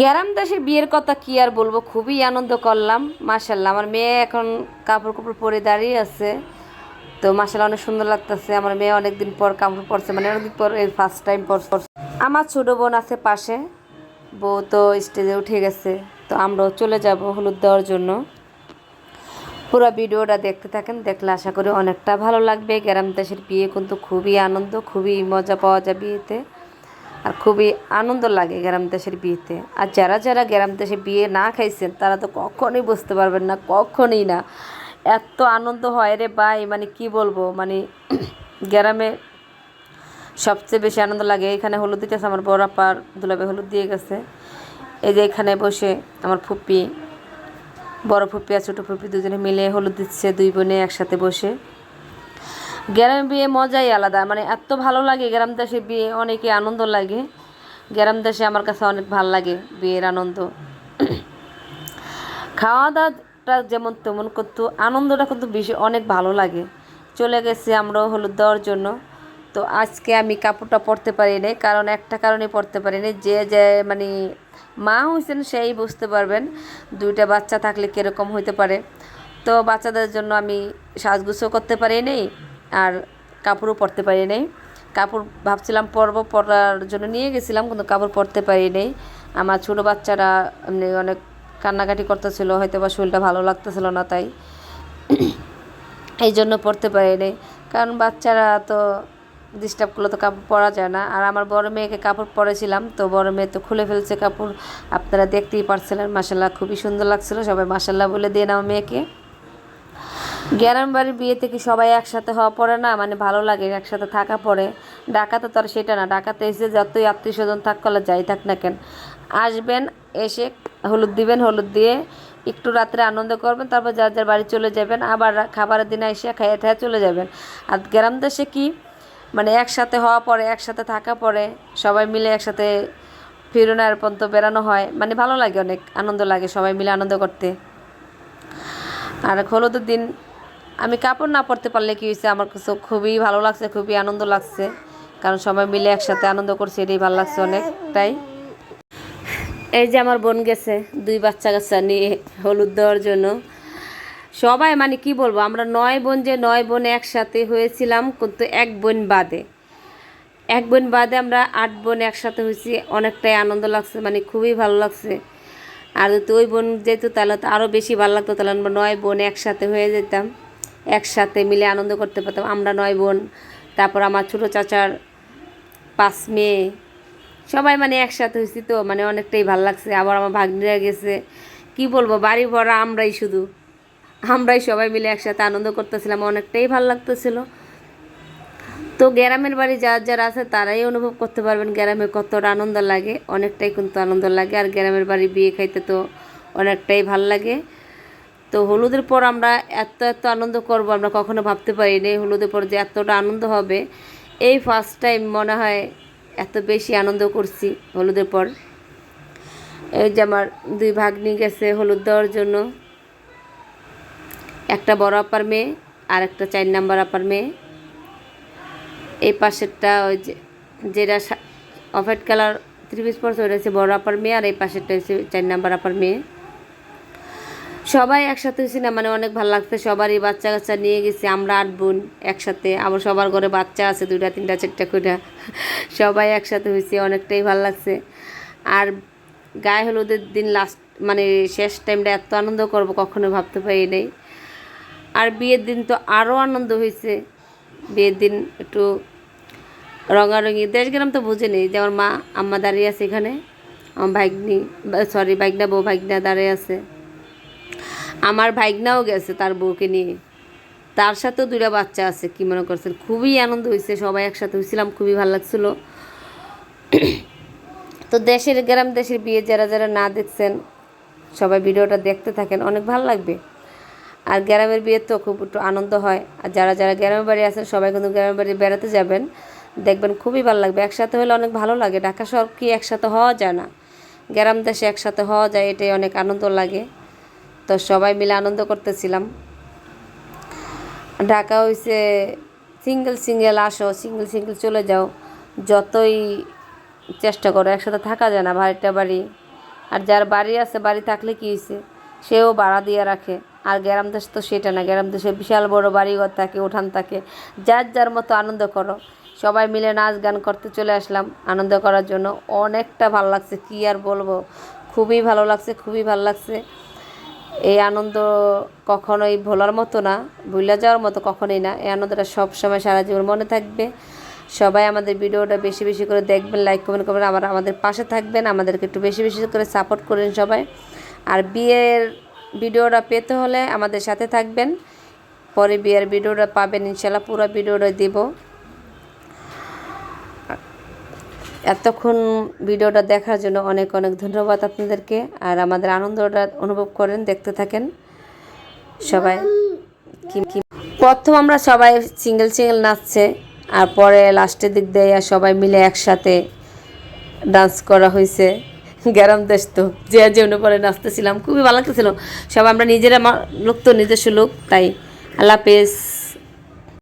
গ্যারাম দাসের বিয়ের কথা কি আর বলব? খুবই আনন্দ করলাম মাসাল্লাহ আমার মেয়ে এখন কাপড় কাপড় পরে দাঁড়িয়ে আছে। তো মাসাল্লাহ অনেক সুন্দর লাগতেছে। আমার মেয়ে অনেকদিন পর কাপড় পরছে মানে অনেকদিন পর এই ফার্স্ট টাইম পর আমার ছোটো বোন আছে পাশে। বউ তো স্টেজে উঠে গেছে। তো আমরাও চলে যাব হলুদ দেওয়ার জন্য। পুরো ভিডিওটা দেখতে থাকেন, দেখলে আশা করি অনেকটা ভালো লাগবে। গ্রাম দেশের বিয়ে কিন্তু খুবই আনন্দ, খুবই মজা পাওয়া যায় বিয়েতে আর খুবই আনন্দ লাগে গ্রাম দেশের বিয়েতে। আর যারা যারা গ্রাম দেশে বিয়ে না খাইছেন, তারা তো কখনোই বুঝতে পারবেন না, কখনোই না। এত আনন্দ হয় রে ভাই মানে কি বলব মানে গ্রামে সবচেয়ে বেশি আনন্দ লাগে। এখানে হলুদ দিতেছে আমার বড় আপার দুলাবে হলুদ দিয়ে গেছে। এই যে এখানে বসে আমার ফুপি, বড় ফুপি আর ছোটো ফুপি দুজনে মিলে হলুদ দিচ্ছে, দুই বোনে একসাথে বসে। গ্রামের বিয়ে মজাই আলাদা। মানে এত ভালো লাগে গ্রাম দেশে বিয়ে, অনেকে আনন্দ লাগে। গ্রাম দেশে আমার কাছে অনেক ভালো লাগে বিয়ের আনন্দ। খাওয়া দাওয়াটা যেমন তেমন করতো, আনন্দটা কিন্তু বেশি, অনেক ভালো লাগে। চলে গেছি আমরাও হলুদ দেওয়ার জন্য। তো আজকে আমি কাপড়টা পরতে পারি নাই, কারণ একটা কারণে পরতে পারি নাই। যে যে মানে মা হয়েছেন সেই বুঝতে পারবেন দুইটা বাচ্চা থাকলে কীরকম হইতে পারে। তো বাচ্চাদের জন্য আমি সাজগুজও করতে পারি নাই। আর কাপড়ও পরতে পারি নাই। কাপড় ভাবছিলাম পরব, পরার জন্য নিয়ে গেছিলাম, কিন্তু কাপড় পরতে পারি নাই। আমার ছোটো বাচ্চারা এমনি অনেক কান্নাকাটি করতেছিল হয়তো বা শরীরটা ভালো লাগতেছিল না তাই। এই জন্য পড়তে পারি নাই। কারণ বাচ্চারা তো ডিস্টার্ব করলে তো কাপড় পরা যায় না। আর আমার বড় মেয়েকে কাপড় পরেছিলাম, তো বড় মেয়ে তো খুলে ফেলছে কাপড়। আপনারা দেখতেই পারছিলেন মাসাল্লাহ খুবই সুন্দর লাগছিল। সবাই মাসাল্লাহ বলে দিয়ে আমার মেয়েকে। গ্রাম বাড়ির বিয়েতে কি সবাই একসাথে হওয়া পড়ে না মানে ভালো লাগে একসাথে থাকা পড়ে। ডাকাতে তো আর সেটা না, ডাকাতে এসে যতই আত্মীয় স্বজন থাক কলে যাই থাক না কেন, আসবেন, এসে হলুদ দিবেন, হলুদ দিয়ে একটু রাত্রে আনন্দ করবেন, তারপর যার যার বাড়ি চলে যাবেন, আবার খাবারের দিনে এসে খাইয়ে ঠাইয়ে চলে যাবেন। আর গ্রাম দেশে কি মানে একসাথে হওয়া পরে একসাথে থাকা পরে সবাই মিলে একসাথে ফিরোনার পর্যন্ত বেড়ানো হয় মানে ভালো লাগে অনেক, আনন্দ লাগে সবাই মিলে আনন্দ করতে। আর হলুদের দিন আমি কাপড় না পরতে পারলে কি হয়েছে? আমার কাছে খুবই ভালো লাগছে, খুবই আনন্দ লাগছে। কারণ সবাই মিলে একসাথে আনন্দ করছে, এটাই ভালো লাগছে অনেকটাই এই যে আমার বোন গেছে, দুই বাচ্চা কাচ্চা নিয়ে হলুদ দেওয়ার জন্য। সবাই মানে কি বলব, আমরা নয় বোন যে নয় বোন একসাথে হয়েছিলাম, কিন্তু এক বোন বাদে। এক বোন বাদে আমরা আট বোন একসাথে হয়েছি, অনেকটাই আনন্দ লাগছে মানে খুবই ভালো লাগছে। আর যদি ওই বোন যেত, তাহলে তো আরও বেশি ভালো লাগতো, তাহলে আমরা নয় বোন একসাথে হয়ে যেতাম। একসাথে মিলে আনন্দ করতে পারতাম। আমরা নয় বোন, তারপর আমার ছোটো চাচার পাঁচ মেয়ে, সবাই মানে একসাথে হয়েছি তো মানে অনেকটাই ভালো লাগছে। আবার আমার ভাগ্নিরা গেছে। কি বলব, বাড়ি ভরা আমরাই শুধু। আমরাই সবাই মিলে একসাথে আনন্দ করতেছিলাম, অনেকটাই ভালো লাগতেছিল। তো গ্রামের বাড়ি যার যারা আছে, তারাই অনুভব করতে পারবেন গ্রামে কতটা আনন্দ লাগে, অনেকটাই কিন্তু আনন্দ লাগে। আর গ্রামের বাড়ি বিয়ে খাইতে তো অনেকটাই ভালো লাগে। তো হলুদের পর আমরা এত এত আনন্দ করব, আমরা কখনো ভাবতে পারিনি হলুদের পর যে এতটা আনন্দ হবে। এই ফার্স্ট টাইম মনে হয় এত বেশি আনন্দ করছি হলুদের পর। এই যে আমার দুই ভাগ্নি গেছে হলুদ দেওয়ার জন্য। একটা বড় আপার মেয়ে আর একটা চার নাম্বার আপার মেয়ে। এই পাশেরটা ওই যে, যেটা অফ হোয়াইট কালার পিস পরছে, ওটা হচ্ছে বড় আপার মেয়ে আর এই পাশেরটা হচ্ছে চার নাম্বার আপার মেয়ে। সবাই একসাথে হয়েছি না মানে অনেক ভালো লাগছে। সবারই বাচ্চা কাচ্চা নিয়ে গেছি, আমরা আট বোন একসাথে। আবার সবার ঘরে বাচ্চা আছে, দুইটা, তিনটা, চারটা করে সবাই একসাথে হয়েছি, অনেকটাই ভালো লাগছে। আর গায়ে হলুদের দিন লাস্ট মানে শেষ টাইমটা এত আনন্দ করব, কখনো ভাবতে পারি নাই। আর বিয়ের দিন তো আরও আনন্দ হয়েছে। বিয়ের দিন একটু রঙারঙি দেশ গ্রাম তো বুঝে নেই, যে আমার মা, আম্মা দাঁড়িয়ে আছে এখানে। আমার ভাগ্নি সরি ভাগনা বউ, ভাগনা দাঁড়িয়ে আছে। আমার ভাইগনাও গেছে তার বউকে নিয়ে। তার সাথেও দুইটা বাচ্চা আছে, কি মনে করছেন? খুবই আনন্দ হয়েছে সবাই একসাথে হয়েছিলাম খুবই ভালো লাগছিল। তো দেশের গ্রাম, দেশের বিয়ে যারা যারা না দেখছেন, সবাই ভিডিওটা দেখতে থাকেন, অনেক ভালো লাগবে। আর গ্রামের বিয়ে তো খুব একটু আনন্দ হয়। আর যারা যারা গ্রামের বাড়ি আছেন, সবাই কিন্তু গ্রামের বাড়ি বেড়াতে যাবেন, দেখবেন খুবই ভালো লাগবে। একসাথে হলে অনেক ভালো লাগে, ঢাকা শহর কি একসাথে হওয়া যায় না? গ্রাম, দেশে একসাথে হওয়া যায়, এটাই অনেক আনন্দ লাগে। তো সবাই মিলে আনন্দ করতেছিলাম। ঢাকা হয়েছে সিঙ্গেল সিঙ্গেল আসো, সিঙ্গেল সিঙ্গেল চলে যাও। যতই চেষ্টা করো, একসাথে থাকা যায় না বাড়িটা বাড়ি। আর যার বাড়ি আছে, বাড়ি থাকলে কী হয়েছে সেও ভাড়া দিয়ে রাখে। আর গ্রাম দেশ তো সেটা না, গ্রাম দেশে বিশাল বড় বাড়িঘর থাকে, উঠান থাকে। যার যার মতো আনন্দ করো। সবাই মিলে নাচ গান করতে চলে আসলাম আনন্দ করার জন্য। অনেকটা ভালো লাগছে, কী আর বলব? খুবই ভালো লাগছে, খুবই ভালো লাগছে। এই আনন্দ কখনোই ভোলার মতো না, ভুলে যাওয়ার মতো কখনোই না। এই আনন্দটা সব সময় সারা জীবন মনে থাকবে। সবাই আমাদের ভিডিওটা বেশি বেশি করে দেখবেন লাইক কমেন্ট করবেন আবার আমাদের পাশে থাকবেন। আমাদেরকে একটু বেশি বেশি করে সাপোর্ট করেন সবাই। আর বিয়ের ভিডিওটা পেতে হলে আমাদের সাথে থাকবেন। পরে বিয়ের ভিডিওটা পাবেন, ইনশাল্লাহ পুরো ভিডিওটা দেব। এতক্ষণ ভিডিওটা দেখার জন্য অনেক অনেক ধন্যবাদ আপনাদেরকে। আর আমাদের আনন্দটা অনুভব করেন, দেখতে থাকেন। সবাই কি প্রথম আমরা সবাই সিঙ্গেল সিঙ্গেল নাচছে, আর পরে লাস্টের দিক দিয়ে সবাই মিলে একসাথে ডান্স করা হয়েছে। গ্যারাম দেশ তো, যে যে পরে নাচতেছিলাম, খুবই ভালো লাগতেছিল। সব আমরা নিজেরা লোক তো নিজস্ব লোক, তাই আল্লাহ হাফেজ।